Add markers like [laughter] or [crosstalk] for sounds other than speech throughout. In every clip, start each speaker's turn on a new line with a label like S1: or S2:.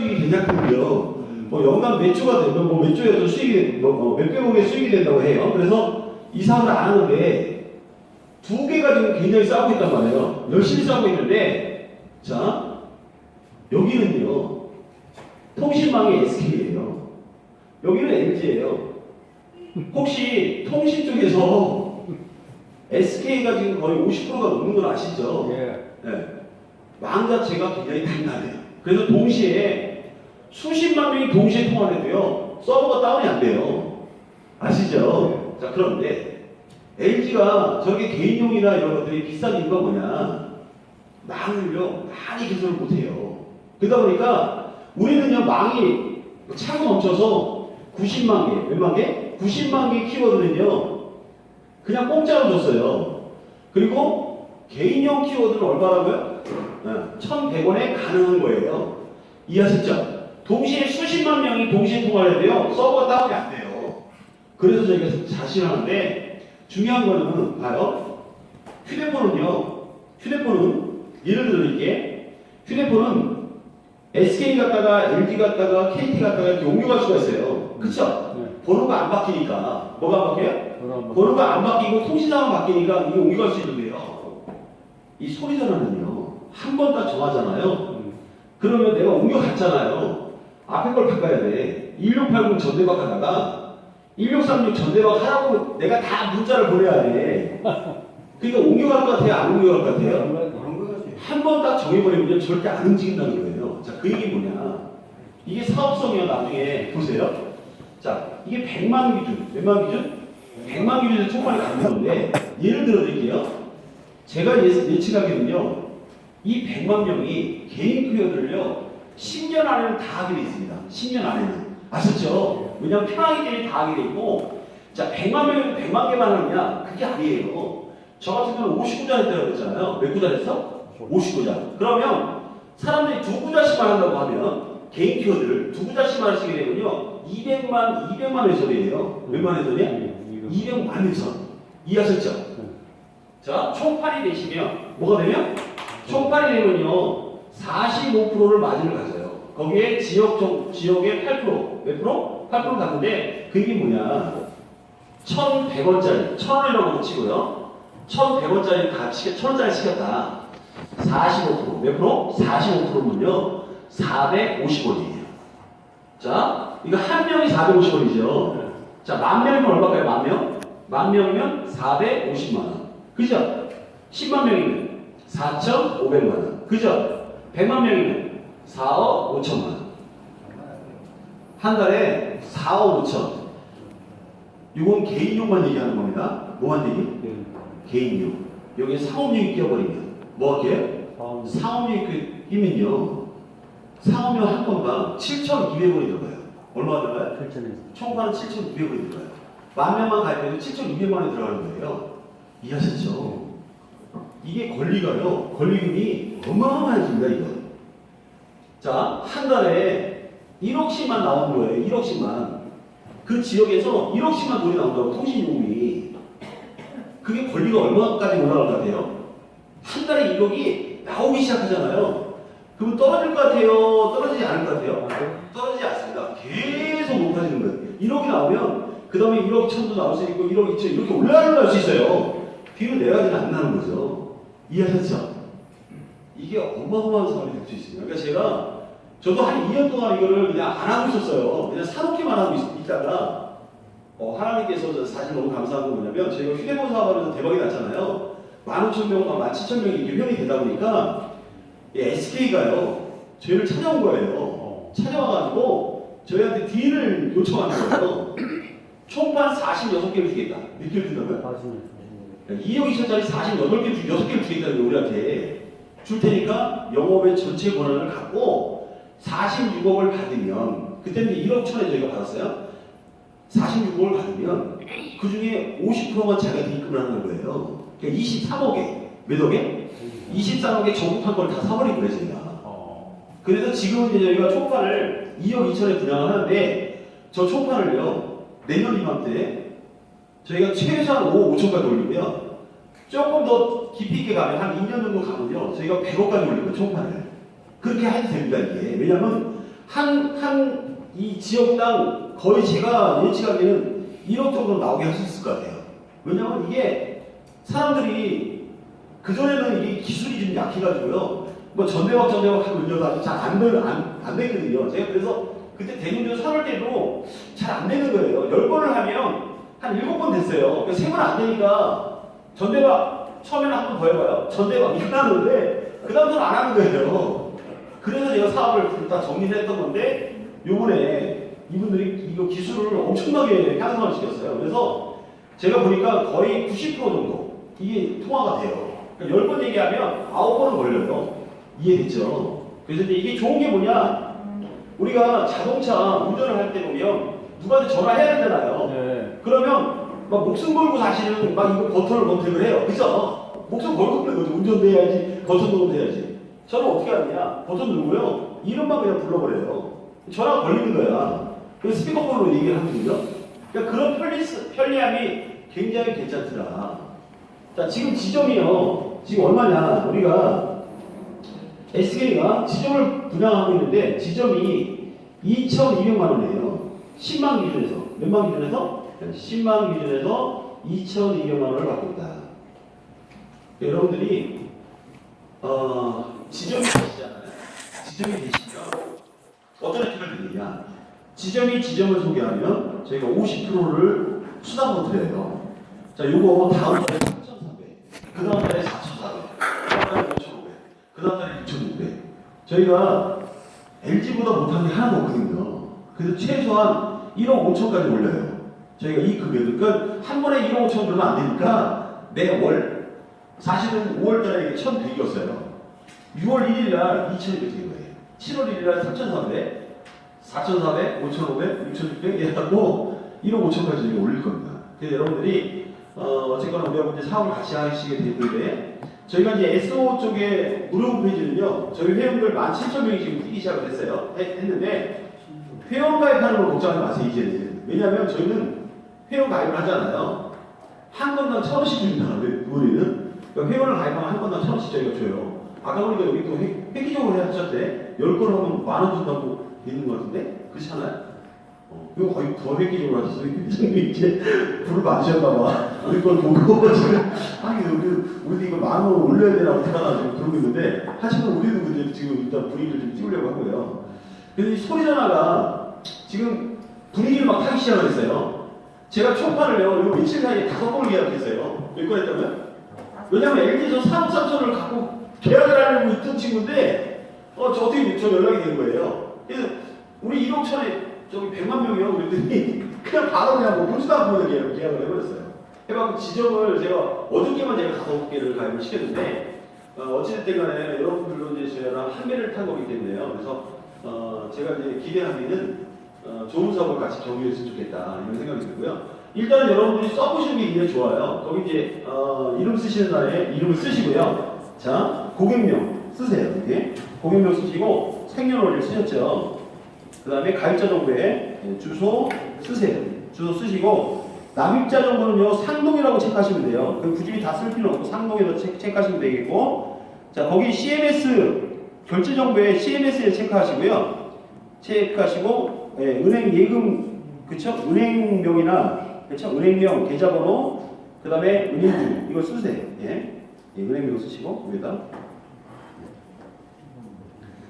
S1: 수익이 되냐면요. 뭐 연간 몇 조가 되면 뭐 몇 조에도 수익이 뭐, 어, 몇백억의 수익이 된다고 해요. 그래서 이 사업을 안 하는데 두 개가 지금 굉장히 싸우고 있단 말이에요. 열심히 싸우고 있는데 자 여기는요 통신망이 SK예요. 여기는 LG예요. 혹시 통신 쪽에서 SK가 지금 거의 50%가 넘는 걸 아시죠?
S2: 예.
S1: 네. 망 자체가 굉장히 단단해요. 그래서 동시에 수십만 명이 동시에 통화를 해도요, 서버가 다운이 안 돼요. 아시죠? 자, 그런데 LG가 저렇게 개인용이나 이런 것들이 비싼 이유가 뭐냐? 망을요, 많이 개선을 못 해요. 그러다 보니까 우리는요, 망이 차고 넘쳐서 90만 개, 몇만 개? 90만 개 키워드는요, 그냥 공짜로 줬어요. 그리고 개인용 키워드는 얼마라고요? 1,100원에 가능한 거예요. 이해하셨죠? 동시에 수십만 명이 동시에 통화를 해야 돼요. 서버가 다운이 안 돼요. 그래서 저희가 자신하는데 중요한 거는 봐요. 휴대폰은요. 휴대폰은 예를 들어 이게 휴대폰은 SK 갔다가 LG 갔다가 KT 갔다가 이렇게 옮겨갈 수가 있어요. 그쵸?
S2: 네.
S1: 번호가 안 바뀌니까 뭐가 안 바뀌어요? 번호가 안 바뀌고 통신사만 바뀌니까 이게 옮겨갈 수 있는데요. 이 소리 전화는요. 한번딱 정하잖아요.
S2: 음.
S1: 그러면 내가 옮겨갔잖아요. 앞에 걸 바꿔야 돼. 1680 전대박 하다가 1636 전대박 하라고 내가 다 문자를 보내야 돼. 그러니까 옮겨갈 것 같아요? 안 옮겨갈 것 같아요? 한 번 딱 정해버리면 절대 안 움직인다는 거예요. 자, 그 얘기 뭐냐. 이게 사업성이요, 나중에. 보세요. 자, 이게 100만 기준. 몇만 기준? 100만 기준에서 초반에 가는 건데, 예를 들어 드릴게요. 제가 예, 예측하기는요, 이 100만 명이 개인 투여들을요, 10년 안에는 다 하게 돼 있습니다. 10년 안에는. 아셨죠? 왜냐면 편하기 때문에 다 하게 돼 있고, 자, 100만 명이 100만 개만 하느냐? 그게 아니에요. 저 같은 경우는 59자 했다고 그랬잖아요. 몇 구자 했어? 59자. 그러면 사람들이 두 구자씩만 한다고 하면 개인 키워드를 두 구자씩만 하시게 되면요. 200만, 200만 회선이에요. 몇만 회선이야?
S2: 예,
S1: 200만 회선. 이해하셨죠? 자, 총판이 되시면 뭐가 되면? 총판이 되면요. 45%를 마진을 가져요. 거기에 지역 정, 지역의 8%, 몇 프로? 8% 갖는데 그게 뭐냐? 1,100원짜리, 1,000원이라고 치고요. 1,100원짜리 다 시켰, 1,000원짜리 시켰다. 45%, 몇 프로? 45%면요. 450원이에요. 자, 이거 한 명이 450원이죠. 자, 만 명이면 얼마일까요? 만 명? 만 명이면 450만 원. 그죠? 10만 명이면 4,500만 원. 그죠? 100만 명이면 4억 5천만 원. 한 달에 4억 5천. 이건 개인용만 얘기하는 겁니다. 뭐한 얘기?
S2: 예.
S1: 개인용. 여기에 상업용이 끼어버리면 뭐 할게요? 상업용이 끼면요. 상업용 한 건당 7,200원이 들어가요. 얼마가 들어가요?
S2: 펼쳐내서
S1: 총과는 7,200원이 들어가요. 만 명만 가입해도 7,200만 원이 들어가는 거예요. 이해하셨죠? 이게 권리가요. 권리금이 어마어마한 겁니다, 이거. 자, 한 달에 1억씩만 나오는 거예요. 1억씩만. 그 지역에서 1억씩만 돈이 나온다고 통신요금이. 그게 권리가 얼마까지 올라갈 것 같아요? 한 달에 1억이 나오기 시작하잖아요. 그럼 떨어질 것 같아요? 떨어지지 않을 것 같아요? 떨어지지 않습니다. 계속 높아지는 거예요. 1억이 나오면 그 다음에 1억 2천도 나올 수 있고 1억 2천 이렇게 올라갈 수 있어요. 비율 내가지는 안 나는 거죠. 이해하셨죠? 이게 어마어마한 사업이 될 수 있습니다. 그러니까 제가 저도 한 2년 동안 이거를 그냥 안 하고 있었어요. 그냥 사놓기만 하고 있, 다가 어, 하나님께서 저 사실 너무 감사한 건 뭐냐면 저희가 휴대폰 사업하면서 대박이 났잖아요. 15,000명, 17,000명이 이렇게 회원이 되다 보니까 SK가요. 저희를 찾아온 거예요. 찾아와가지고 저희한테 딜을 요청하는 거예요. 총판 46개를 주겠다. 준다고요?
S2: 다시
S1: 2억 2천짜리 48개, 주 6개를 주겠다는 거 우리한테. 줄 테니까 영업의 전체 권한을 갖고 46억을 받으면, 그때는 1억 천에 저희가 받았어요. 46억을 받으면 그 중에 50%만 자기가 입금을 하는 거예요. 그러니까 23억에, 몇 억에? 23억에 전국한 걸 다 사버린 거예요, 저희가.
S2: 어.
S1: 그래서 지금 이제 저희가 총판을 2억 2천에 분양을 하는데 저 총판을요 내년 이맘때 저희가 최소한 5억 5천까지 올리고요 조금 더 깊이 있게 가면 한 2년 정도 가면요 저희가 100억까지 올리고 총판을 그렇게 해도 됩니다 이게 왜냐하면 한, 한, 이 지역당 거의 제가 예측하기에는 1억 정도 나오게 할 수 있을 것 같아요. 왜냐면 이게 사람들이 그전에는 이게 기술이 좀 약해가지고요. 뭐 전대박 전대박 하고 이러다 아직 잘안 안, 안 되거든요. 제가 그래서 그때 대문조 3월 때도 잘 안 되는 거예요. 10번을 하면 한 7번 됐어요. 그러니까 3번 안 되니까 전대박 처음에는 한 번 더 해봐요. 전대박 이거 하는데 그 다음부터는 안 하는 거예요. 그래서 제가 사업을 다 정리를 했던 건데 요번에 이분들이 이거 기술을 엄청나게 향상을 시켰어요. 그래서 제가 보니까 거의 90% 정도 이게 통화가 돼요. 그러니까 10번 얘기하면 9번은 걸려요. 이해됐죠? 그래서 이제 이게 좋은 게 뭐냐? 우리가 자동차 운전을 할 때 보면 누구한테 전화해야 되잖아요.
S2: 네.
S1: 그러면 막 목숨 걸고 사실은 막 이거 버튼을 검색을 해요. 그죠? 목숨 걸고 그런 거죠. 운전도 해야지, 버튼 누르면 해야지. 저는 어떻게 하느냐? 버튼 누르고요. 이름만 그냥 불러버려요. 전화가 걸리는 거야. 그래서 스피커폰으로 얘기를 하거든요. 그러니까 그런 편리, 편리함이 굉장히 괜찮더라. 자, 지금 지점이요. 지금 얼마냐? 우리가 SK가 지점을 분양하고 있는데 지점이 2,200만 원이에요. 10만 기준에서. 몇만 기준에서? 10만 기준에서 2,200만 원을 받고 있다. 여러분들이 어, 지점이 되시잖아요. 지점이 되시면 어떤 혜택을 드리냐? 지점이 지점을 소개하면 저희가 50%를 수당으로 드려요. 자, 요거 다음 달에 3,300, 그 다음 달에 4,400, 그 다음 달에 5,500, 그 다음 달에 6,600. 저희가 LG보다 못한 게 하나도 없거든요. 그래서 최소한 1억 5천까지 올려요. 저희가 이 금액을. 그러니까 한 번에 1억 5천 그러면 안 되니까 매월 사실은 5월 달에 1,100이었어요. 6월 1일 날 2,200 된 거예요. 7월 1일 날 3,400, 4,400, 5,500, 6,600 해갖고 1억 5천까지 올릴 겁니다. 그래서 여러분들이 어, 어쨌거나 우리하고 이제 사업을 같이 하시게 되는데 저희가 이제 SO 쪽에 무료 홈페이지는요 저희 회원들 17,000명이 지금 뛰기 시작을 했어요. 했, 했는데 회원 가입하는 걸 걱정하지 마세요 이제는. 왜냐하면 저희는 회원 가입을 하잖아요. 한 건당 천 원씩 줍니다. 우리는 그러니까 회원을 가입하면 한 건당 천 원씩 저희가 줘요. 아까 보니까 여기 또 획- 획기적으로 하셨대. 열건 하면 만 원 준다고 돼 있는 것 같은데 그렇지 않아요? 어, 이거 거의 더 획기적으로 하셨어요. 회장님 이제 불을 맞으셨나 봐. 우리 걸 보고 [laughs] 지금 아니 우리 우리도 이거 만 원 올려야 되나 어떡하나 지금 그러고 있는데 하지만 우리도 근데 지금 일단 분위기를 좀 띄우려고 하고요. 근데 이 소리 전화가 지금 분위기를 막 타기 시작을 했어요. 제가 초판을요, 요 며칠 사이에 다섯 번을 계약했어요. 몇 건 했다고요? 왜냐면 LG에서 사업 삼천을 갖고 계약을 하려고 있던 친구인데, 어, 저 어떻게 저 연락이 된 거예요. 그래서 우리 1억 천에 저기 100만 명이요. 그랬더니 [laughs] 그냥 바로 그냥 뭐 보지도 않고 계약- 계약을 해버렸어요. 해갖고 지점을 제가 어저께만 제가 다섯 개를 가입을 시켰는데, 어, 어찌됐든 간에 여러분들로 이제 저랑 한 배를 탄 거기 때문에요. 그래서, 어, 제가 이제 기대하기는 어, 좋은 사업을 같이 경유했으면 좋겠다 이런 생각이 들고요. 일단은 여러분들이 써보시는 게 굉장히 좋아요. 거기 이제 어, 이름 쓰시는 날에 이름을 쓰시고요. 자 고객명 쓰세요. 이렇게 고객명 쓰시고 생년월일 쓰셨죠. 그 다음에 가입자 정보에 주소 쓰세요. 주소 쓰시고 남입자 정보는요 상동이라고 체크하시면 돼요. 그 굳이 다 쓸 필요 없고 상동에서 체, 체크하시면 되겠고 자 거기 CMS 결제 정보에 CMS에 체크하시고요. 체크하시고 예, 은행 예금 그쵸? 은행명이나 그쵸? 은행명 계좌번호 그 다음에 은행주 이거 쓰세요. 예. 예, 은행명 쓰시고 여기다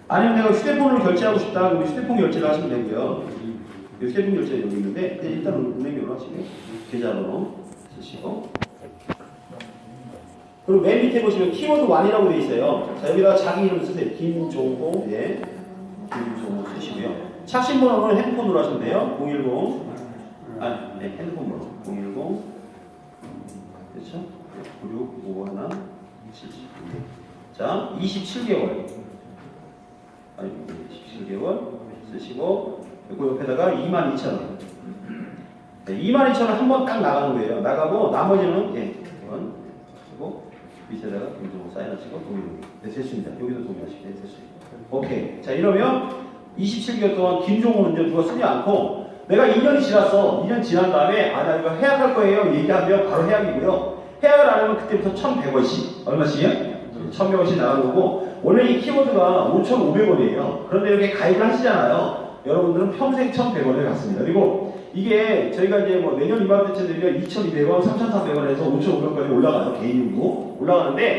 S1: 아니면 내가 휴대폰으로 결제하고 싶다 그러면 휴대폰 결제를 하시면 되고요. 이 휴대폰 결제 여기 있는데 네, 일단 은행명으로 하시고 계좌번호 쓰시고 그리고 맨 밑에 보시면 키워드 1이라고 되어 있어요. 자 여기다 자기 이름 쓰세요. 김종호 예. 김종호 쓰시고요. 착신 번호는 핸드폰으로 돼요. 010 아니 네, 핸드폰 번호 010 그렇죠? 9651 77. 자 27개월 아니 27개월 쓰시고 그 옆에다가 22,000원 네, 22,000원 한 번 딱 나가는 거예요. 나가고 나머지는 예, 이건 그리고 밑에다가 김종호 사인하시고 동의 네 됐습니다. 여기도 동의하시고 네 됐습니다. 오케이 자 이러면 27개월 동안 김종호는 누가 쓰지 않고 내가 2년이 지났어. 2년 지난 다음에 아 나 이거 해약할 거예요. 얘기하면 바로 해약이고요. 해약을 안 하면 그때부터 1,100원씩 얼마씩이요? 1100원씩 나가는 거고 원래 이 키워드가 5,500원이에요. 그런데 이렇게 가입을 하시잖아요. 여러분들은 평생 1,100원을 갖습니다. 그리고 이게 저희가 이제 뭐 내년 이맘때쯤 되면 2,200원, 3,400원 해서 5,500원까지 올라가요. 개인용도 올라가는데